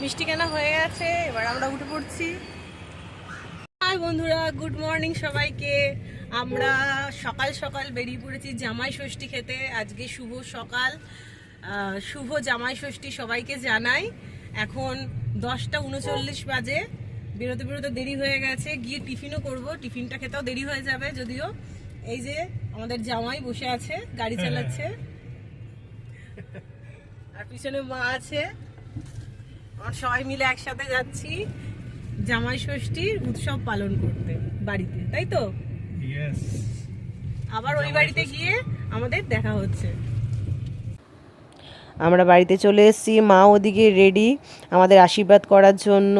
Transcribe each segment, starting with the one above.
মিষ্টি কেনা হয়ে গেছে এবার আমরা উঠে পড়ছি। হাই বন্ধুরা গুড মর্নিং সবাইকে। আমরা সকাল সকাল বেরিয়ে পড়েছি জামাই ষষ্ঠী খেতে। আজকে শুভ সকাল। শুভ জামাই ষষ্ঠী সবাইকে জানাই। এখন দশটা উনচল্লিশ বাজে। বেরোতে বেরোতে দেরি হয়ে গেছে গিয়ে টিফিনও করব। টিফিনটা খেতেও দেরি হয়ে যাবে যদিও। এই যে আমাদের জামাই বসে আছে গাড়ি চালাচ্ছে। আর পিছনে মা আছে। আমরা সবাই মিলে একসাথে যাচ্ছি। জামাই ষষ্ঠীর উৎসব পালন করতে বাড়িতে তাই তো? আবার ওই বাড়িতে গিয়ে আমাদের দেখা হচ্ছে। আমরা বাড়িতে চলে এসেছি মা ওদিকে রেডি আমাদের আশীর্বাদ করার জন্য।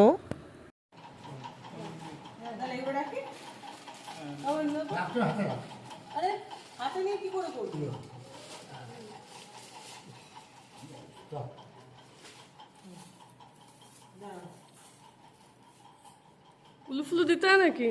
আরে হাতে নিয়ে কি করে করব উলু দিতে হয় নাকি?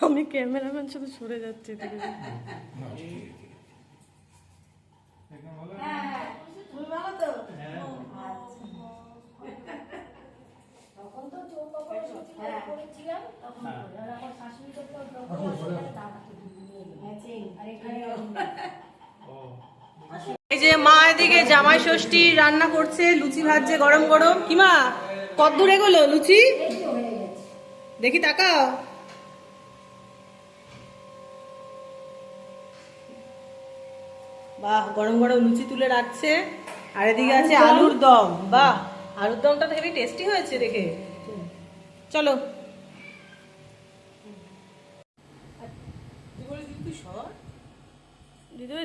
আমি ক্যামেরাম্যান শুধু সরে যাচ্ছি এই যে মা এদিকে জামাই ষষ্ঠী রান্না করছে লুচি ভাজছে গরম গরম। কি মা? কত দূরে গেলো লুচি? দেখি তাকাও। বাহ গরম গরম লুচি তুলে রাখছে। আর এদিকে আছে আলুর দম। বাহ আলুর দমটা তো হেবি টেস্টি হয়েছে দেখে। চলো।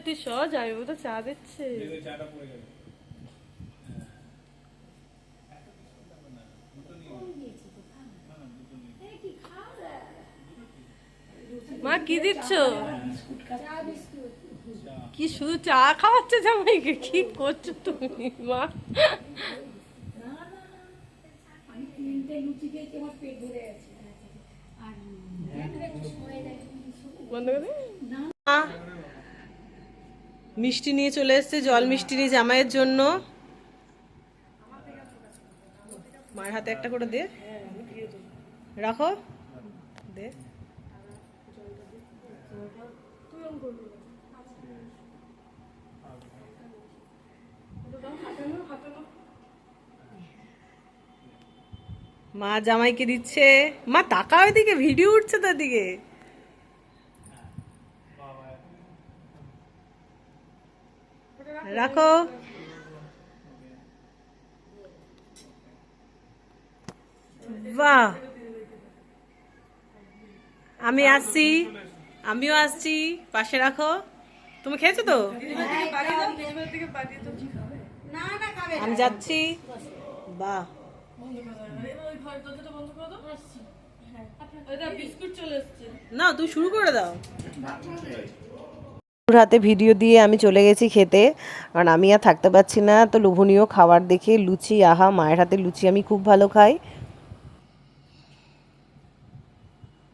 তুই সহজ আমি তো চা দিচ্ছে। মা কি দিচ্ছ? কি শুধু চা খাওয়াচ্ছে জামাইকে? কি করছ তুমি মা? মিষ্টি নিয়ে চলে এসছে জল মিষ্টি নিয়ে জামাইয়ের জন্য। মায়ের হাতে একটা করে দে। রাখো। দে। মা জামাইকে দিচ্ছে। মা তাকাও এদিকে, ভিডিও উঠছে তার দিকে রাখো। বাহ। আমি আসছি। আমিও আসছি। পাশে রাখো। তুমি খেয়েছো তো? আমি যাচ্ছি। বাহ। বিস্কুট চলে এসছে। না তুমি শুরু করে দাও। হাতে ভিডিও দিয়ে আমি চলে গেছি খেতে। কারণ আমি আর থাকতে পারছি না তো লোভনীয় খাবার দেখে লুচি আহা মায়ের হাতে লুচি আমি খুব ভালো খাই।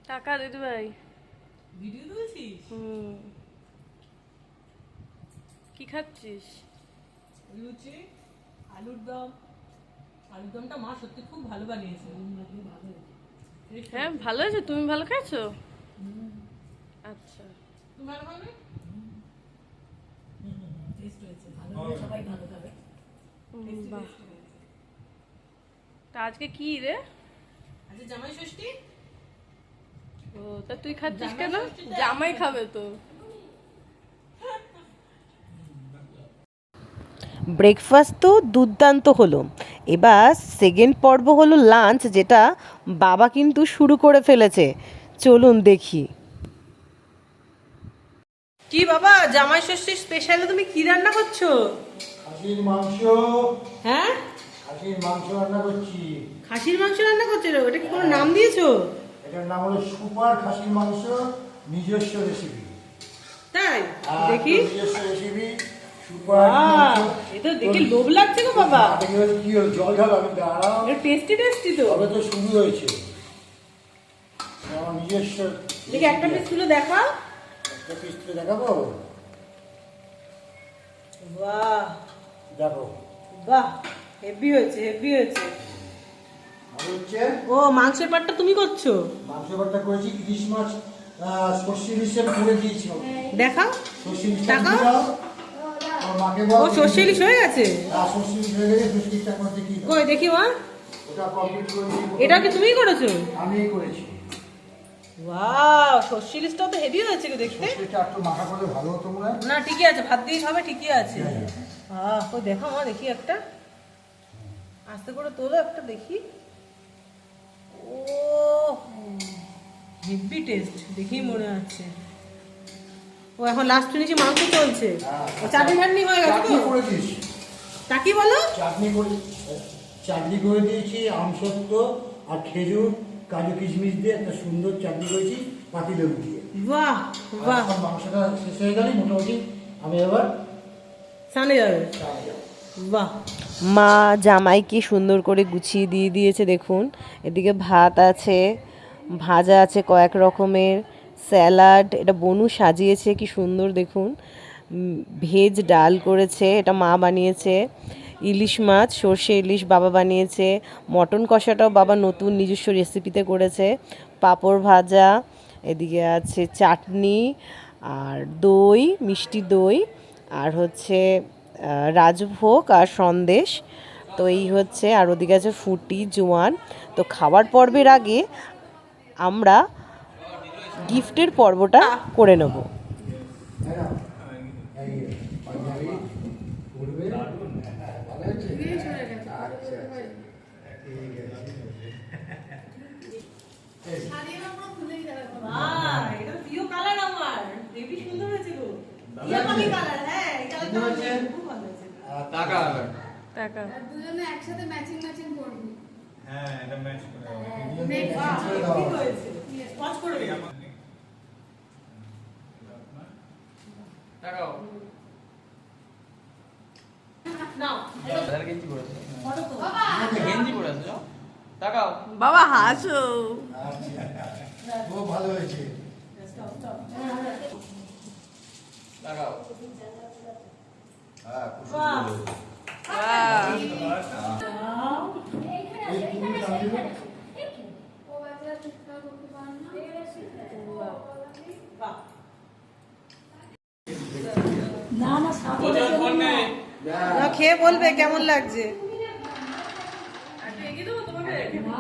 টাকা দিদি ভাই। ভিডিও তুলছিস কি খাচ্ছিস? লুচি আলুর দম। আলুর দমটা মা সত্যি খুব ভালো বানিয়েছে। হ্যাঁ ভালো আছে তুমি ভালো খাইছো আচ্ছা। তুমি ভালো? তা আজকে কি রে? জামাই ষষ্ঠী। ও তা তুই খাচ্ছিস কেন? জামাই খাবে তো। ব্রেকফাস্ট তো দুর্দান্ত হলো। এবার সেকেন্ড পর্ব হলো লাঞ্চ যেটা বাবা কিন্তু শুরু করে ফেলেছে। চলুন দেখি। কি বাবা জামাই ষষ্ঠী স্পেশালে তুমি কি রান্না করছ? খাসির মাংস। হ্যাঁ? খাসির মাংস রান্না করছি। খাসির মাংস রান্না করছ? রে? ওটা কি কোনো নাম দিয়েছ? এটার নাম হলো সুপার খাসির মাংস নিজস্ব রেসিপি তাই? দেখি। নিজস্ব রেসিপি সুপার বাহ, এ তো দেখি লোভ লাগছে গো বাবা। কি হলো জল ঢাল আমি দাঁড়াও। টেস্টি টেস্টি তো। তবে তো শুরু হয়েছে। আমার নিজস্ব দেখি একটা পিস তুলে দেখা একটা পিস তো দেখাবো? বাহ। দেখো। বাহ হেভি হয়েছে হেভি হয়েছে। ও মাংসের পাটটা তুমি করছ? মাংস ভর্তা করেছি ইলিশ মাছ সর্ষে ইলিশ করে দিয়েছি। দেখা সর্ষে ইলিশ টাকা? ও সর্ষে ইলিশ হয়ে গেছে? হ্যাঁ, হয়ে। কই দেখি মা। এটা কি তুমিই করেছ? আমিই করেছি। ওয়াও সর্ষে ইলিশটাও তো হেভি হয়েছে দেখতে। না ঠিকই আছে ভাত দিয়ে খাবে ঠিকই আছে। আহ ওই দেখো মা দেখি একটা। আস্তে করে তোলো একটা দেখি। ও হেভি টেস্ট দেখেই মনে হচ্ছে ও এখন লাস্ট ফিনিশে মাংস চলছে। ও চাটনি চাটনি হয়ে গেছে তো? করে দিয়েছি। তা কি বলো? চাটনি করে চাটনি করে দিয়েছি আমসত্ব আর খেজুর কাজু কিশমিশ দিয়ে একটা সুন্দর চাটনি করেছি পাতি লেবু দিয়ে। বাহ বাহ। মাংসটা শেষ হয়ে মোটামুটি আমি এবার সামনে যাবে। বাহ। মা জামাইকে সুন্দর করে গুছিয়ে দিয়ে দিয়েছে দেখুন। এদিকে ভাত আছে ভাজা আছে কয়েক রকমের। স্যালাড, এটা বনু সাজিয়েছে, কি সুন্দর দেখুন। ভেজ ডাল করেছে, এটা মা বানিয়েছে। ইলিশ মাছ, সর্ষে ইলিশ বাবা বানিয়েছে। মটন কষাটাও বাবা নতুন নিজস্ব রেসিপিতে করেছে। পাঁপড় ভাজা, এদিকে আছে চাটনি আর দই, মিষ্টি দই আর হচ্ছে রাজভোগ আর সন্দেশ। তো এই হচ্ছে, আর ওদিকে আছে ফুটি, জোয়ান। তো খাবার পর্বের আগে আমরা গিফটের পর্বটা করে নেব পরবে। ভালো হয়েছে? আচ্ছা, আচ্ছা। ঠিক আছে। বাহ এটা তো প্রিয় কালার আমার হেভি সুন্দর হয়েছে গো ইয়া পাখি কালার হ্যাঁ এই কালারটা আমার খুব ভালো হয়েছে আর টাকা আর দুজনে একসাথে ম্যাচিং ম্যাচিং করবি দুজনে matching করে দেওয়া ঠিক হবে। হয়েছে ওয়াচ করে দিই নাও ফটো তো বাবা হাসো। খুব ভালো হয়েছে। হ্যাঁ, ও না খেয়ে বলবে কেমন লাগছে?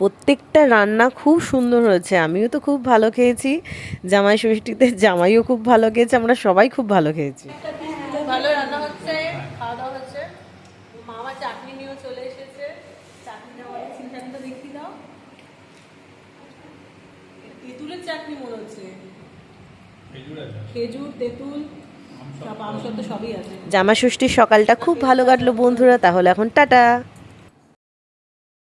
প্রত্যেকটা রান্না খুব সুন্দর হয়েছে। আমিও তো খুব ভালো খেয়েছি। জামাই ষষ্ঠীতে জামাইও খুব ভালো খেয়েছে। আমরা সবাই খুব ভালো খেয়েছি। ভালো রান্না হচ্ছে খাওয়া দাওয়া হচ্ছে। মামা চাটনি নিয়েও চলে এসেছে। চাটনিটা বলে সিম চাটনিটা দাও। তেঁতুলের চাটনি মনে হচ্ছে। খেজুর তেঁতুল সব আমসত্ব সবই আছে। জামা ষষ্ঠীর সকালটা খুব ভালো কাটলো বন্ধুরা। তাহলে এখন টাটা।